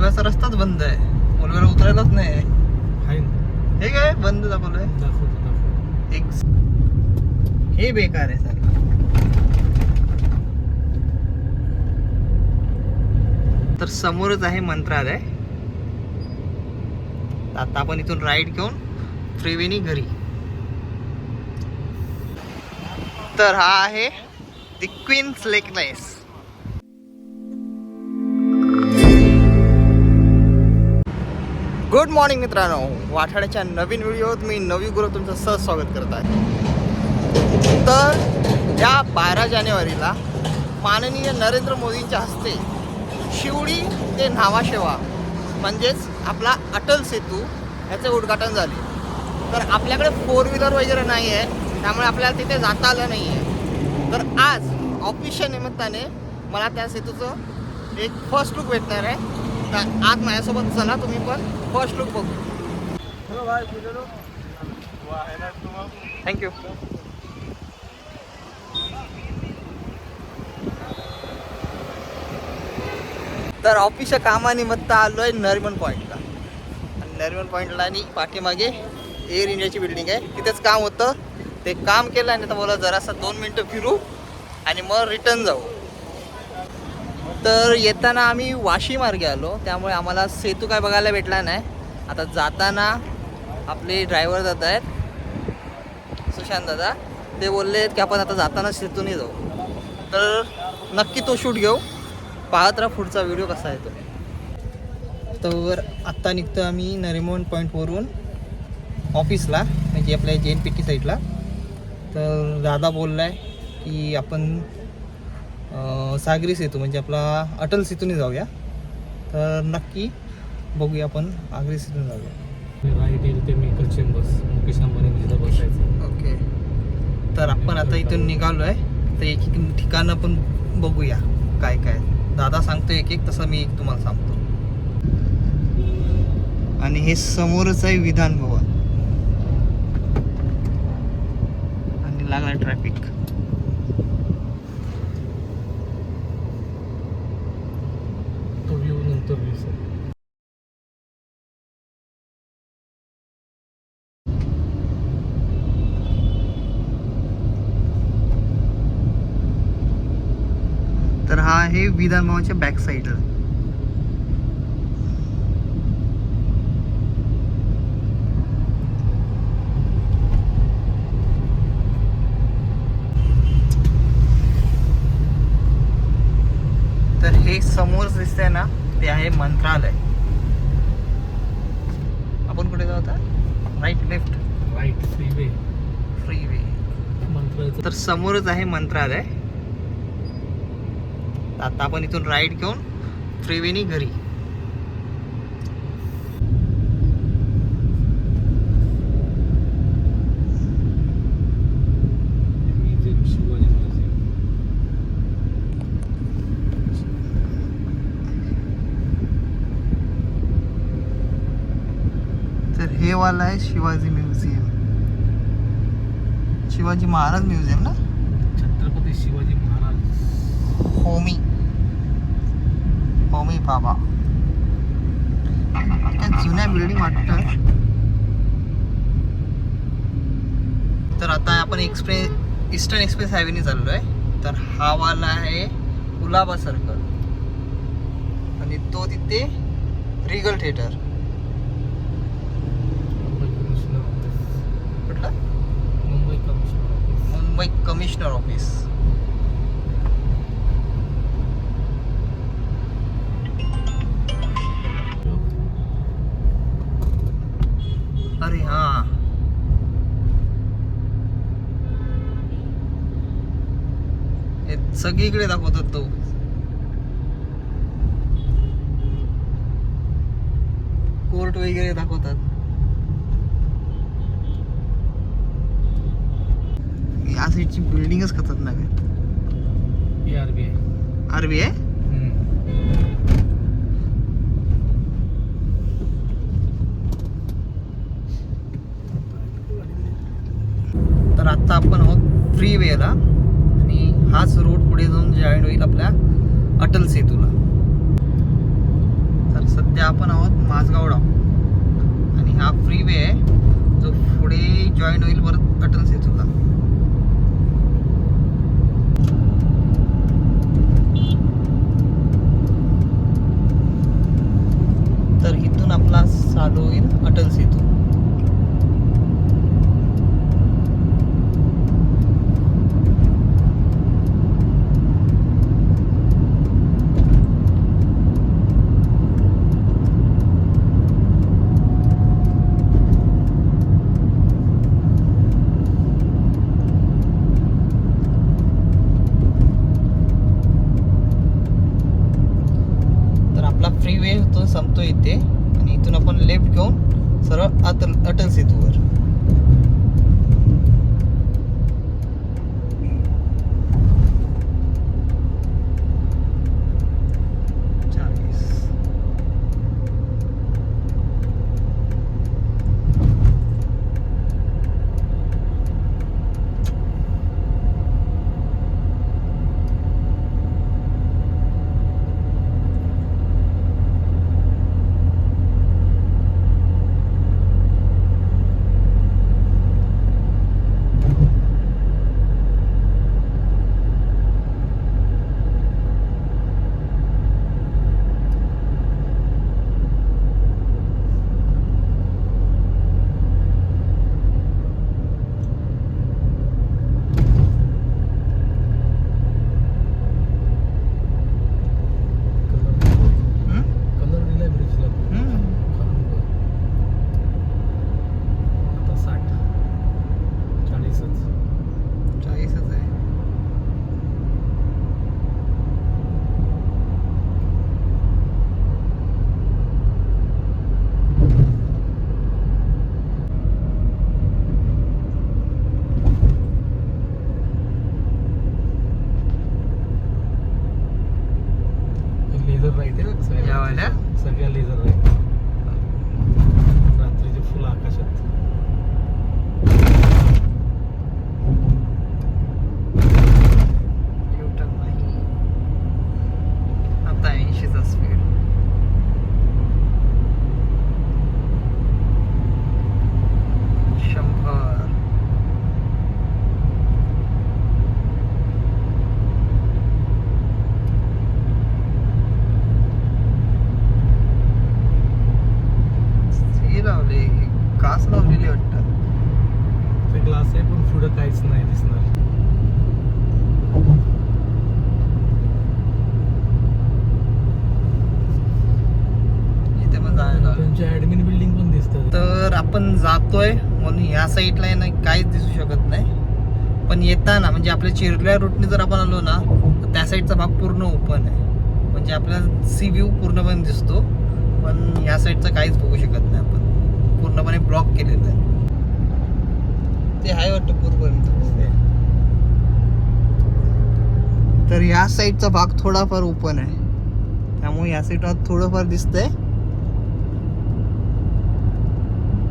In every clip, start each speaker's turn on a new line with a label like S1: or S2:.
S1: कोलव्याचा रस्ताच बंद आहे. कोलव्याला उतरायलाच नाही हे काय? बंद दाखवलंय? एक हे बेकार आहे सर तर समोरच आहे मंत्रालय. आता आपण इथून राईड घेऊन त्रिवेणी घरी. तर हा आहे the queen's necklace good morning मित्रांनो. वाठाड्याच्या नवीन व्हिडिओत मी नवी गुरु तुमचं सहज स्वागत करत आहे. तर या बारा जानेवारीला माननीय नरेंद्र मोदींच्या हस्ते शिवडी ते न्हावाशेवा म्हणजेच आपला अटल सेतू याचे उद्घाटन झाले. तर आपल्याकडे फोर व्हीलर वगैरे नाही आहे त्यामुळे आपल्याला तिथे जाता आलं नाही आहे तर आज ऑफिसच्या निमित्ताने मला त्या सेतूचं एक फर्स्ट लुक भेटणार आहे. तर आज माझ्यासोबत चला तुम्ही पण. फर्स्ट लुक बघू. थँक्यू तर ऑफिसच्या कामानिमित्त आलो आहे नरिमन पॉईंटला आणि नरिमन पॉईंटला आणि पाठीमागे एअर इंडियाची बिल्डिंग आहे. तिथेच काम होतं. ते काम केलं आणि आता बोला जरासा दोन मिनटं फिरू आणि मग रिटर्न जाऊ. तर येताना आम्ही वाशी मार्गे आलो. त्यामुळे आम्हाला सेतू काय बघायला भेटला नाही. आता जाताना आपले ड्रायव्हर जात आहेत. सुशांत दादा. ते बोलले आहेत की आपण आता जाताना सेतूने जाऊ. तर नक्की तो शूट घेऊ. पाहत राहा पुढचा व्हिडिओ कसा आहे तो. तर आत्ता निघतो आम्ही नरिमोन पॉईंटवरून ऑफिसला म्हणजे आपल्या जे एन पी टी साईडला तर दादा बोलला आहे की आपण सागरी सेतू म्हणजे आपला अटल सेतूने जाऊया. तर नक्की बघूया आपण आगरी सेतूने जाऊया.
S2: राईट येईल ते चेंबर्स मुकेश अंबानी तिथं बसायचं.
S1: ओके. तर आपण आता इथून निघालो आहे तर एक एक ठिकाणं पण बघूया. काय काय. दादा सांगतो एक एक तसं मी एक तुम्हाला सांगतो. आणि हे समोरच आहे विधान भवन आणि लागला ट्रॅफिक
S2: तो व्ह्यू नंतर व्ह्यू
S1: तर हा आहे विधान भवनच्या बॅक साईडला तर हे समोर दिसतंय ना ते आहे मंत्रालय. आपण कुठे जाऊ आता? Right left
S2: right free way
S1: free way
S2: मंत्रालयाचं
S1: तर समोरच आहे मंत्रालय. आता आपण इथून राईड घेऊन त्रिवेणी घरी
S2: म्युझियम शिवाजी म्युझियम
S1: तर हे वाला आहे शिवाजी म्युझियम शिवाजी महाराज म्युझियम ना?
S2: छत्रपती शिवाजी महाराज।
S1: होमी। होमी बाबा। जुन्या बिल्डिंग वाटत? तर आता आपण एक्सप्रेस ईस्टर्न एक्सप्रेस हायवेने चाललो आहे तर हा वाला आहे कुलाबा सर्कल आणि तो तिथे Regal theatre
S2: Mumbai commissioner office
S1: कुठलं?
S2: Mumbai commissioner office.
S1: Mumbai commissioner office. अरे हा. हे सगळीकडे दाखवतात तो. कोर्ट वगैरे दाखवतात. या साईडची बिल्डिंगच खतरनाक आहे.
S2: P R B I
S1: RB आहे? तर आता आपण आहोत फ्री वेला आणि हाच रोड पुढे जाऊन जॉईन होईल आपल्या अटल सेतूला. तर सध्या आपण आहोत माझगाव आणि हा फ्री वे आहे जो पुढे जॉईन होईल परत अटल सेतूला.
S2: पुढं काहीच नाही दिसणार. ऍडमिन बिल्डिंग पण दिसतात.
S1: तर आपण जातोय म्हणून या साईडला आहे ना काहीच दिसू शकत नाही. पण येताना म्हणजे आपल्या चिरल्या रूटने जर आपण आलो ना तर त्या साईडचा भाग पूर्ण ओपन आहे. म्हणजे आपल्याला सी व्ह्यू पूर्णपणे दिसतो. पण या साईडचं काहीच बघू शकत नाही आपण. पूर्णपणे ब्लॉक केलेलं आहे. ते आहे वाटतं पूरपर्यंत तर या साईडचा भाग थोडाफार ओपन आहे. त्यामुळे या साईडला थोडंफार दिसतंय.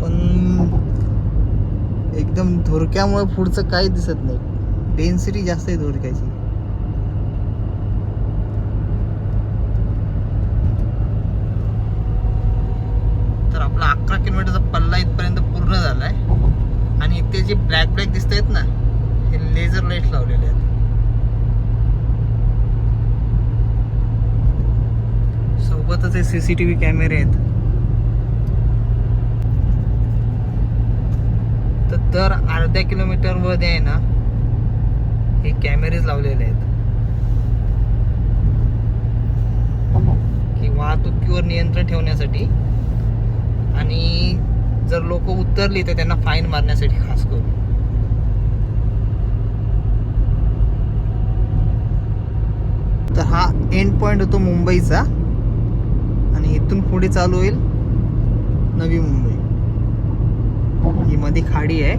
S1: पण एकदम धुरक्यामुळे पुढचं काही दिसत नाही. डेन्सिटी जास्त आहे धुरक्याची. तर आपला अकरा किलोमीटरचा पल्ला ते जे ब्लॅक ब्लॅक दिसत आहेत ना हे लेझर लाइट लावलेले आहेत. सोबतच हे सीसीटीव्ही कॅमेरे आहेत. तर दर अर्ध्या किलोमीटरमध्ये आहे ना हे कॅमेरेज लावलेले आहेत. की वाहतुकीवर नियंत्रण ठेवण्यासाठी आणि जर लोक उतरली तर त्यांना फाईन मारण्यासाठी खास करून. तर हा एंड पॉइंट होतो मुंबईचा. आणि इथून पुढे चालू होईल नवी मुंबई. ही मध्ये खाडी आहे.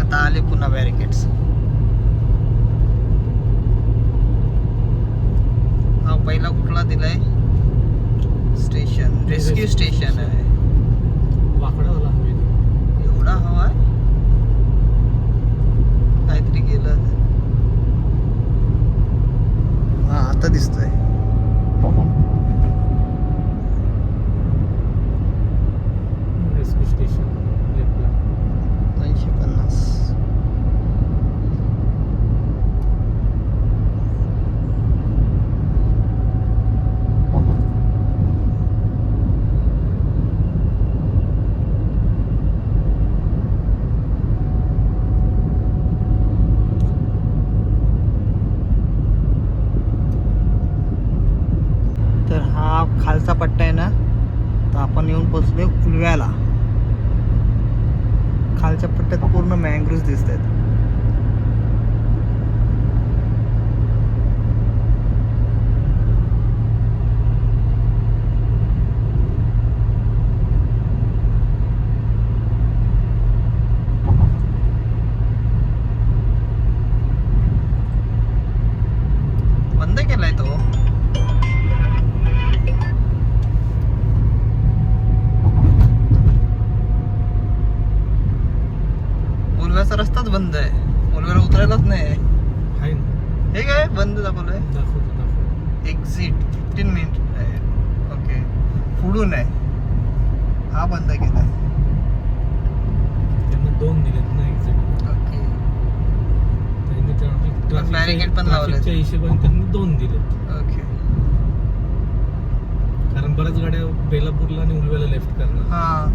S1: आता आले पुन्हा बॅरिकेड्स हा पहिला कुठला दिलाय? स्टेशन रेस्क्यू स्टेशन आहे.
S2: वाकडा
S1: एवढा हवा आहे? काहीतरी गेलं. शांत दिसतोय
S2: रेस्क्यू स्टेशन लेफ्टला
S1: दोनशे पन्नास तर हा खालचा पट्टा आहे ना तर आपण येऊन पोचलोय उलव्याला खालच्या पट्ट्यात पूर्ण मँग्रोव्ज दिसत आहेत बंद केलाय तो उलव्याचा रस्ताच बंद उलव्याला उतरायलाच नाही
S2: आहे.
S1: हे काय? बंद दाखवलंय? एक्झिट फिफ्टीन मिनिट आहे. ओके पुढून आहे. हा बंद
S2: त्यांना दोन दिलेत ना एक्झॅक्ट
S1: ओके
S2: त्यांनी
S1: पण
S2: हिशोबाने त्यांनी दोन दिलेत.
S1: ओके
S2: कारण बऱ्याच गाड्या बेलापूरला आणि उलव्याला लेफ्ट करणार.
S1: हा.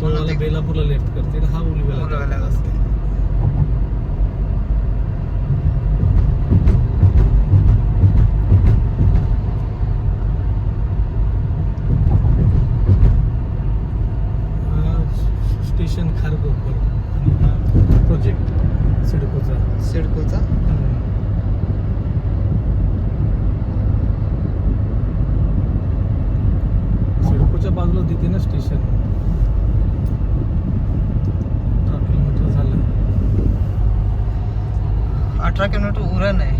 S2: तो बेलापूरला लेफ्ट करते हा उलव्याला.
S1: असते
S2: हा स्टेशन खारकोपर आणि हा प्रोजेक्ट सिडकोचा
S1: सिडकोचा
S2: सिडकोच्या बाजूला तिथे ना स्टेशन अठरा किलोमीटर झालं
S1: अठरा किलोमीटर उरण आहे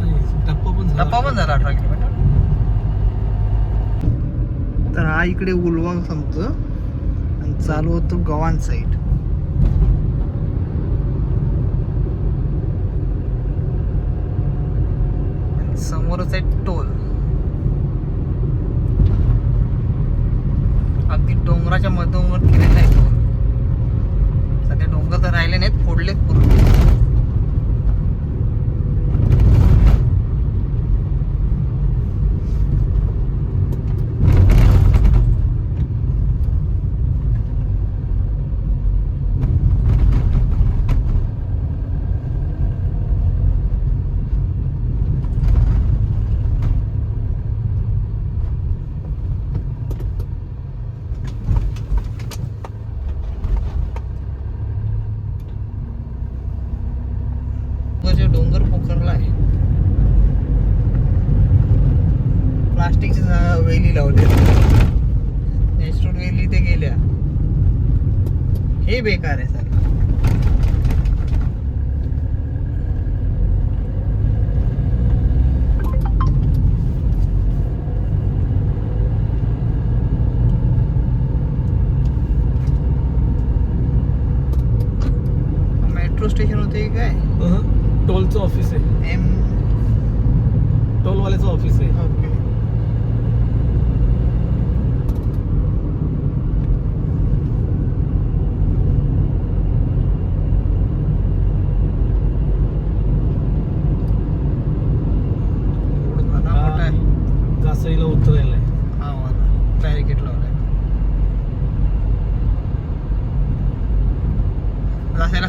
S2: नाही, टप्पा पण झाला
S1: टप्पा पण झाला अठरा किलोमीटर तर हा इकडे उलवा संपतो आणि चालू होतो गव्हाण साईड आणि समोरच आहे टोल. अगदी डोंगराच्या मधोमध केलेला आहे टोल. सध्या डोंगर तर राहिले नाहीत फोडलेत पूर्ण जे डोंगर पोखरला आहे प्लास्टिकची जा- वेली लावली नॅचरल वेली ते गेल्या हे बेकार आहे सर मेट्रो स्टेशन होते की काय
S2: अहं, टोलचं ऑफिस आहे
S1: एम
S2: टोलवाल्याचं ऑफिस आहे
S1: ओके रोड घना मोठा आहे
S2: जासईला उतरायला आहे.
S1: हा वाला बॅरिकेड लावलाय.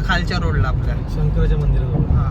S1: खालच्या रोडला आपल्या.
S2: शंकराच्या मंदिराजवळ.
S1: हा.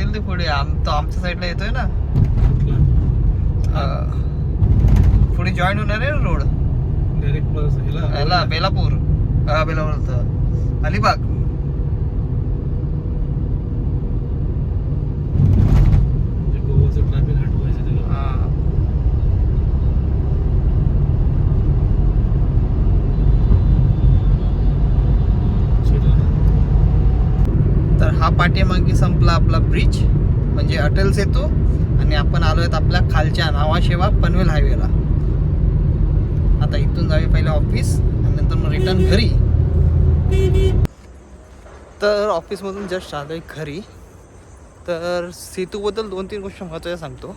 S1: करतील ते पुढे. आम तो आमच्या साईडला येतोय ना. पुढे जॉईन होणार आहे रोड
S3: डायरेक्ट ह्याला
S1: याला बेलापूर हा बेलापूर. होतं अलिबाग
S3: म्हणजे गोवाचं ट्रॅफिक हटवायचं त्याला
S1: हा.
S3: चिडला.
S1: तर हा पाठीमागे संपला आपला ब्रिज म्हणजे अटल सेतू आणि आपण आलो आहेत आपल्या खालच्या नावाशेवा पनवेल हायवेला आता इथून जावे पहिले ऑफिस आणि नंतर मग रिटर्न घरी. तर ऑफिसमधून जस्ट आलो आहे घरी. तर सेतूबद्दल दोन तीन गोष्टी महत्त्वाच्या सांगतो.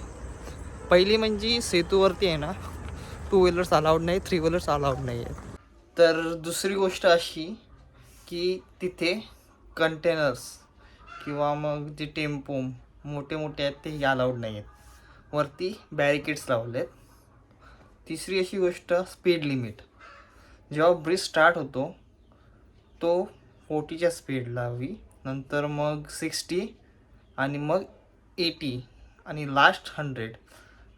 S1: पहिली म्हणजे सेतूवरती आहे ना टू व्हीलर्स अलाउड नाही थ्री व्हीलर्स अलाउड नाही आहेत. तर दुसरी गोष्ट अशी की तिथे कंटेनर्स किंवा मग जे टेम्पो मोठे मोठे आहेत ते अलाउड नाही आहेत. वरती बॅरिकेड्स लावले आहेत तिसरी अशी गोष्ट स्पीड लिमिट जेव्हा ब्रिज स्टार्ट होतो तो फोर्टीच्या स्पीडला हवी. नंतर मग सिक्स्टी आणि मग एटी आणि लास्ट हंड्रेड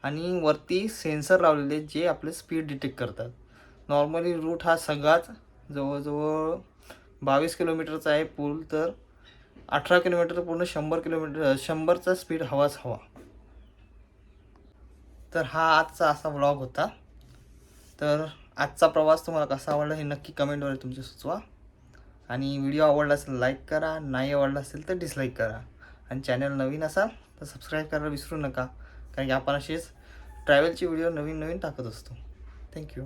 S1: आणि वरती सेन्सर लावलेले आहेत जे आपले स्पीड डिटेक्ट करतात. नॉर्मली रूट हा सगळाच जवळजवळ बावीस किलोमीटरचा आहे पूल तर अठरा किलोमीटर पूर्ण शंभर किलोमीटर शंभरचा स्पीड हवाच हवा. तर हा आजचा असा ब्लॉग होता. तर आजचा प्रवास तुम्हाला कसा आवडला हे नक्की कमेंटवर तुमचे सुचवा. आणि व्हिडिओ आवडला असेल लाईक करा. नाही आवडला असेल तर डिसलाईक करा. आणि चॅनल नवीन असाल तर सबस्क्राईब करायला विसरू नका. कारण की आपण असेच ट्रॅव्हलचे व्हिडिओ नवीन नवीन टाकत असतो. थँक्यू